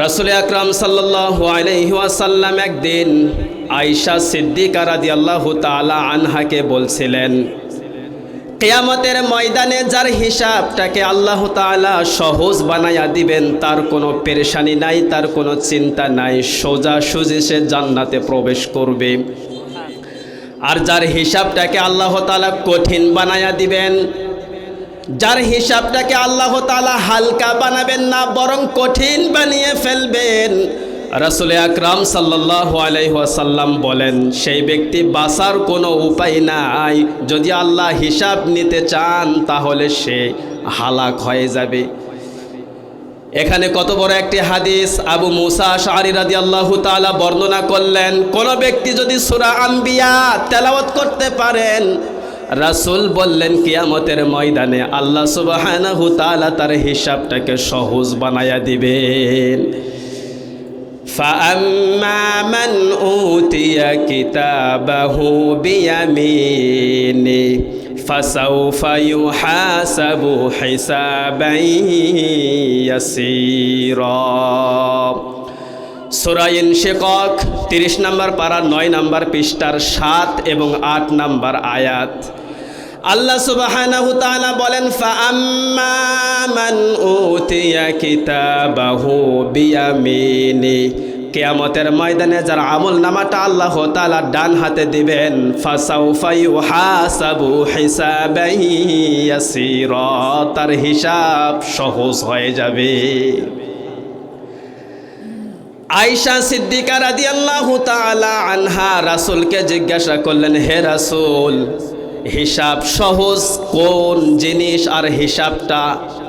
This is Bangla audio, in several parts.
রাসুল আকরাম ওয়াসাল্লাম একদিন আয়েশা সিদ্দিকা রাদিয়াল্লাহু তাআলা আনহাকে বলছিলেন, কেয়ামতের ময়দানে যার হিসাবটাকে আল্লাহ তাআলা সহজ বানাইয়া দিবেন, তার কোনো পেরেশানি নাই, তার কোনো চিন্তা নাই, সোজা সুজি সে জান্নাতে প্রবেশ করবে। আর যার হিসাবটাকে আল্লাহ তাআলা কঠিন বানাইয়া দিবেন যার হিসাবটাকে আল্লাহ তালা হালকা বানাবেন না, বরং কঠিন বানিয়ে ফেলবেন। রাসুল আকরাম সাল্লাহ আলাইসাল্লাম বলেন, সেই ব্যক্তি বাঁচার কোনো উপায় নাই। যদি আল্লাহ হিসাব নিতে চান, তাহলে সে হালাক হয়ে যাবে। এখানে কত বড় একটি হাদিস, আবু মুসা শাহরি রাদি আল্লাহ তালা বর্ণনা করলেন, কোন ব্যক্তি যদি সুরা আম্বিয়া তেলাওয়াত করতে পারেন রাসুল বললেন কিয়ামতের ময়দানে আল্লাহ সুবাহানাহু তাআলা তার হিসাবটাকে সহজ বানায়া দিবেন فأما من أوتي كتابه بيمينه فسوف يحاسب حسابا يسيرا সুরাইন শেকক তিরিশ নম্বর পাড়া নয় নম্বর পৃষ্ঠার সাত এবং আট নম্বর আয়াত আল্লাহ তাআলা বলেন উতিয়া কিয়ামতের ময়দানে যার আমল নামাটা আল্লাহ তাআলা ডান হাতে দিবেন, ফাসাউফা ইউহাসাবু হিসাবান ইয়াসীরা। তার হিসাব সহজ হয়ে যাবে। আয়সা সিদ্দিকা রাদি আল্লাহ আনহা রাসুলকে জিজ্ঞাসা করলেন, হে রাসুল হিসাব সহজ কোন জিনিস আর হিসাবটা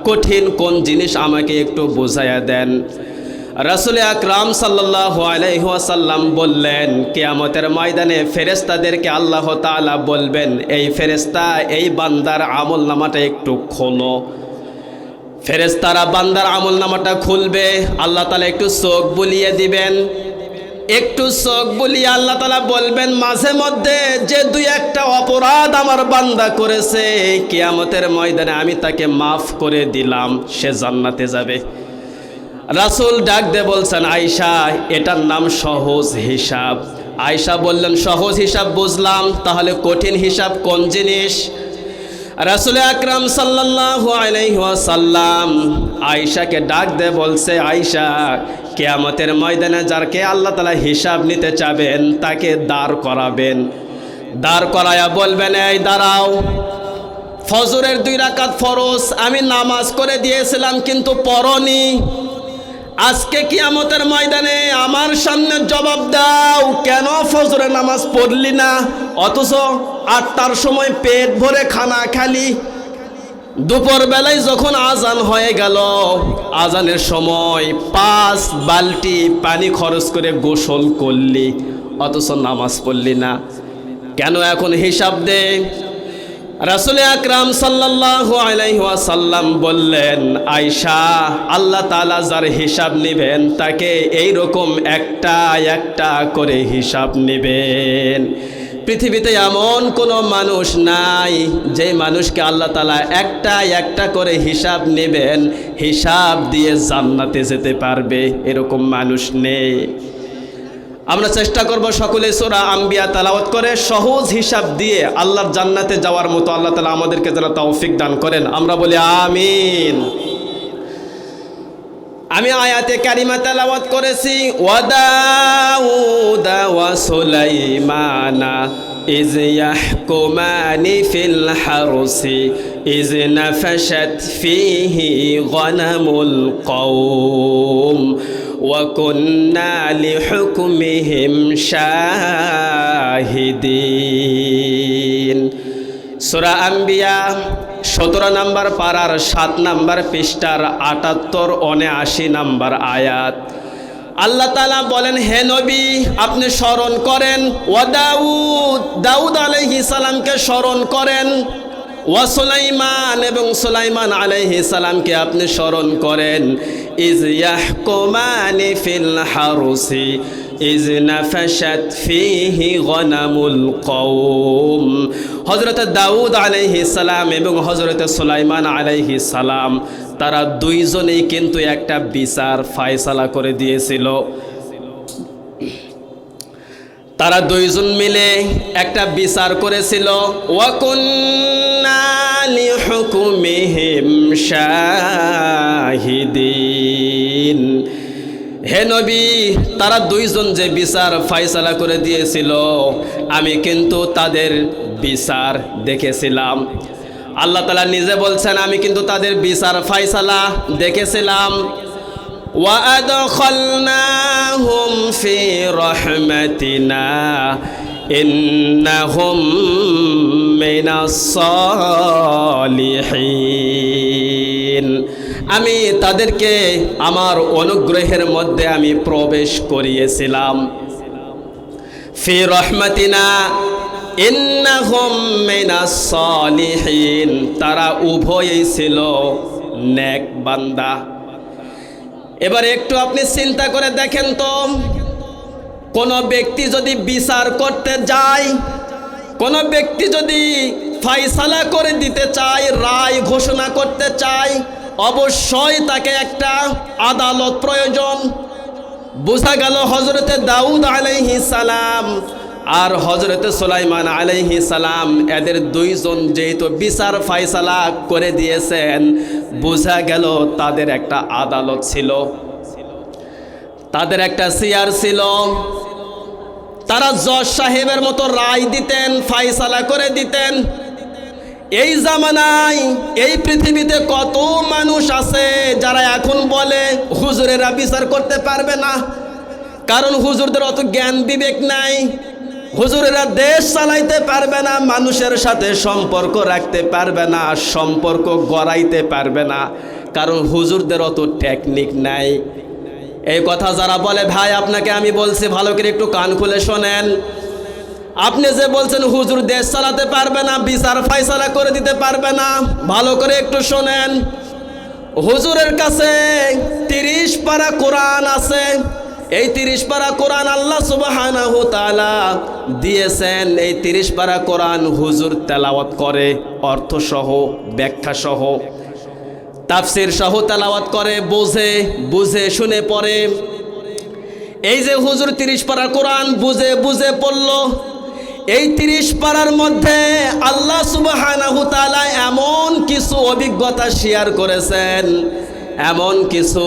কঠিন কোন জিনিস আমাকে একটু বোঝাইয়া দেন। রাসুল আকরাম সাল্লাহ আলাইহাসাল্লাম বললেন, কেয়ামতের ময়দানে ফেরেস্তাদেরকে আল্লাহ তালা বলবেন, এই ফেরেস্তা এই বান্দার আমল নামাটা একটু খোলো। ফেরেস্তারা বান্দার আমল নামাটা খুলবে, আল্লাহ তালা একটু চোখ বুলিয়ে দিবেন। একটু চোখ বুলিয়ে আল্লাহ তালা বলবেন, মাঝে মধ্যে যে দুই একটা অপরাধ আমার বান্দা করেছে, কেয়ামতের ময়দানে আমি তাকে মাফ করে দিলাম, সে জান্নাতে যাবে। রাসুল ডাক দে বলছেন আয়সা এটার নাম সহজ হিসাব। আয়সা বললেন, সহজ হিসাব বুঝলাম, তাহলে কঠিন হিসাব কোন জিনিস? রাসুল আকরাম সাল্লাল্লাহু আলাইহি ওয়াসাল্লাম আয়েশাকে ডাক দে বলছে, আয়েশা কিয়ামতের ময়দানে যারকে আল্লাহ তাআলা হিসাব নিতে চাবেন, তাকে দাঁড় করাবেন। দাঁড় করায়া বলবেন, এই দাঁড়াও। ফজরের দুই রাকাত ফরজ, আমি নামাজ করে দিয়েছিলাম কিন্তু পরনি আজকে কিয়ামতের ময়দানে আমার সামনে জবাব দাও, কেন ফজরের নামাজ পড়লি না? অথচ আটটার সময় পেট ভরে খানা খালি দুপুর বেলায় যখন আজান হয়ে গেল, আজানের সময় পাঁচ বালতি পানি খরচ করে গোসল করলি, অথচ নামাজ পড়লি না। কেন এখন হিসাব দে? রাসুল আকরাম ওয়াসাল্লাম বললেন, আয়শা, আল্লাহ তাআলা যার হিসাব নেবেন, তাকে এই রকম একটা একটা করে হিসাব নেবেন। পৃথিবীতে এমন কোনো মানুষ নাই যে মানুষকে আল্লাহ তালা একটা একটা করে হিসাব নেবেন, হিসাব দিয়ে জান্নাতে যেতে পারবে, এরকম মানুষ নেই। আমরা চেষ্টা করব সকলে সোরা আম্বিয়া তালাওয়াত করে সহজ হিসাব দিয়ে আল্লাহর জান্নাতে যাওয়ার মতো আল্লাহ তালা আমাদেরকে যেন তৌফিক দান করেন। আমরা বলি আমিন। আমি আয়াতে কারিমা তেলাওয়াত করেছি ওয়াদাউদা ওয়া সুলাইমানা إذ يحكمان في الحرس إذ نفشت فيه غنم القوم وكنا لحكمهم شاهدين সুরা আম্বিয়া সতেরো নাম্বার পাড়ার সাত নাম্বার পৃষ্ঠার আটাত্তর অনেআশি নাম্বার আয়াত। আল্লাহ তালা বলেন, হে নবী, আপনি স্মরণ করেন। ও দাউদ দাউদ আলহি সালামকে স্মরণ করেন। ও সুলাইমান এবং সুলাইমান আলহি সালামকে আপনি স্মরণ করেন। ইজ ইয়াহকুমানি ফিল হারুসি। ইজ নাফাশাত ফিহি গনামুল কওম হযরত দাউদ আলাইহিস সালাম এবং হযরত সুলাইমান আলাইহিস সালাম, তারা দুইজনেই কিন্তু একটা বিচার ফায়সালা করে দিয়েছিল। তারা দুইজন মিলে একটা বিচার করেছিল। ওয়াকুন্না শাহিদিন। হে নবী তারা দুইজন যে বিচার ফায়সালা করে দিয়েছিল আমি কিন্তু তাদের বিচার দেখেছিলাম আল্লাহ তালা নিজে বলছেন আমি কিন্তু তাদের বিচার ফায়সালা দেখেছিলাম وأدخلناهم في رحمتنا إنهم من الصالحين আমি তাদেরকে আমার অনুগ্রহের মধ্যে আমি প্রবেশ করিয়েছিলাম। ফি রহমাতিনা তারা উভয়ই ছিল নেক বান্দা। এবার একটু আপনি চিন্তা করে দেখেন তো, কোনো ব্যক্তি যদি বিচার করতে যায়, কোনো ব্যক্তি যদি ফাইসালা করে দিতে চায়, রায় ঘোষণা করতে চায় অবশ্যই তাকে একটা আদালত প্রয়োজন। বোঝা গেল হজরতে দাউদ আলাইহি সালাম আর হজরতে সুলাইমান আলাইহি সালাম, এদের দুইজন যেহেতু বিচার ফাইসালা করে দিয়েছেন, বোঝা গেল তাদের একটা আদালত ছিল। তাদের একটা সিয়ার ছিল। তারা জজ সাহেবের মতো রায় দিতেন ফাইসালা করে দিতেন। এই জামানায়, এই পৃথিবীতে কত মানুষ আছে যারা এখন বলে, হুজুরেরা বিচার করতে পারবে না। কারণ হুজুরদের অত জ্ঞান বিবেক নাই। হুজুরেরা দেশ চালাইতে পারবে না, মানুষের সাথে সম্পর্ক রাখতে পারবে না, সম্পর্ক গড়াইতে পারবে না। কারণ হুজুরদের অত টেকনিক নাই। এই কথা যারা বলে, ভাই, আপনাকে আমি বলছি, ভালো করে একটু কান খুলে শোনেন। আপনি যে বলছেন হুজুর দেশ চালাতে পারবে না, বিচার ফাইসালা করে দিতে পারবে না, ভালো করে একটু শোনেন। হুজুরের কাছে তিরিশ পারা কোরআন আছে, এই তিরিশ পারা কোরআন আল্লাহ তাআলা দিয়েছেন, এই তিরিশ পারা কোরআন হুজুর তেলাওয়াত করে, অর্থসহ, ব্যাখ্যাসহ। তাফসির সহ তেলাওয়াত করে, বোঝে, বুঝে, শুনে পড়ে। এই যে হুজুর তিরিশ পারা কোরআন বুঝে বুঝে পড়ল এই তিরিশ পাড়ার মধ্যে আল্লাহ তাআলা এমন কিছু অভিজ্ঞতা শেয়ার করেছেন, এমন কিছু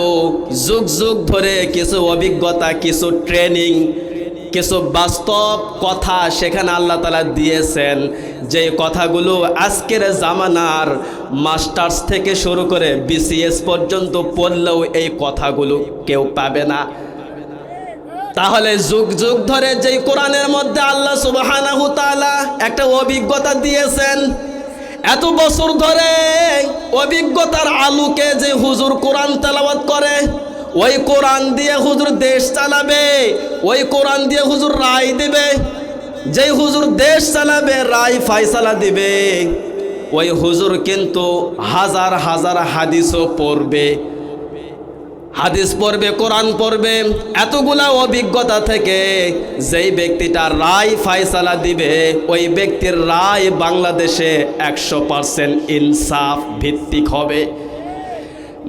যুগ যুগ ধরে কিছু অভিজ্ঞতা, কিছু ট্রেনিং, কিছু বাস্তব কথা সেখানে আল্লাহ তালা দিয়েছেন, যে কথাগুলো আজকের জামানার মাস্টার্স থেকে শুরু করে বিসিএস পর্যন্ত পড়লেও এই কথাগুলো কেউ পাবে না। তাহলে যুগ যুগ ধরে যেই কোরআনের মধ্যে আল্লাহ তাআলা একটা অভিজ্ঞতা দিয়েছেন, এত বছর ধরে অভিজ্ঞতার আলোকে যে হুজুর কোরআন তেলাওয়াত করে, ওই কোরআন দিয়ে হুজুর দেশ চালাবে, ওই কোরআন দিয়ে হুজুর রায় দিবে, যেই হুজুর দেশ চালাবে, রায় ফাইসালা দিবে। ওই হুজুর কিন্তু হাজার হাজার হাদিসও পড়বে। হাদিস পড়বে, কোরআন পড়বে, এতগুলা অভিজ্ঞতা থেকে যেই ব্যক্তিটা রায় ফায়সালা দিবে, ওই ব্যক্তির রায় বাংলাদেশে একশো পারসেন্ট ইনসাফ ভিত্তিক হবে।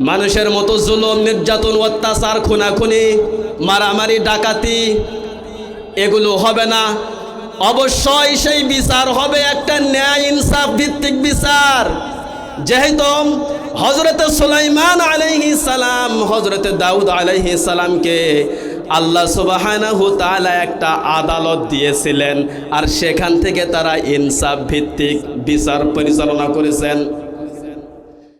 মানুষের মতো জুলুম, নির্যাতন, অত্যাচার, খুনাখুনি, মারামারি, ডাকাতি, এগুলো হবে না। অবশ্যই সেই বিচার হবে একটা ন্যায় ইনসাফ ভিত্তিক বিচার। যেহেতু হজরত সুলাইমান আলাইহি সালাম হজরত দাউদ আলাইহি সালামকে আল্লাহ সুবাহানাহু তাআলা একটা আদালত দিয়েছিলেন। আর সেখান থেকে তারা ইনসাফ ভিত্তিক বিচার পরিচালনা করেছেন।